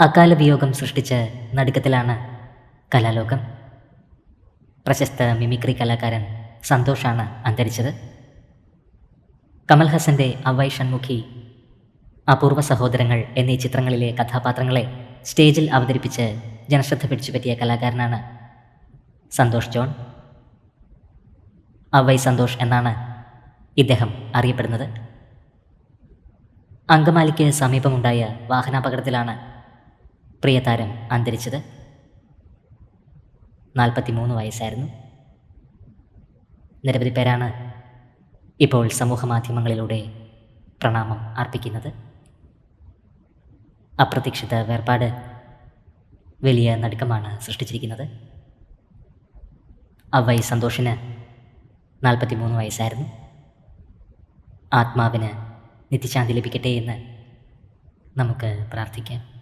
അകാല വിയോഗം സൃഷ്ടിച്ച് നടുക്കത്തിലാണ് കലാലോകം. പ്രശസ്ത മിമിക്രി കലാകാരൻ സന്തോഷാണ് അന്തരിച്ചത്. കമൽ അവൈ ഷൺമുഖി അപൂർവ സഹോദരങ്ങൾ എന്നീ ചിത്രങ്ങളിലെ കഥാപാത്രങ്ങളെ സ്റ്റേജിൽ അവതരിപ്പിച്ച് ജനശ്രദ്ധ പിടിച്ചുപറ്റിയ കലാകാരനാണ് സന്തോഷ് ജോൺ. അവൈ സന്തോഷ് എന്നാണ് ഇദ്ദേഹം അറിയപ്പെടുന്നത്. അങ്കമാലിക്ക് സമീപമുണ്ടായ വാഹനാപകടത്തിലാണ് പ്രിയതാരം അന്തരിച്ചത്. നാൽപ്പത്തിമൂന്ന് വയസ്സായിരുന്നു. നിരവധി പേരാണ് ഇപ്പോൾ സമൂഹ മാധ്യമങ്ങളിലൂടെ പ്രണാമം അർപ്പിക്കുന്നത്. അപ്രതീക്ഷിത വേർപാട് വലിയ നടുക്കമാണ് സൃഷ്ടിച്ചിരിക്കുന്നത്. അവൈ സന്തോഷിന് നാൽപ്പത്തിമൂന്ന് വയസ്സായിരുന്നു. ആത്മാവിന് നിത്യശാന്തി ലഭിക്കട്ടെ എന്ന് നമുക്ക് പ്രാർത്ഥിക്കാം.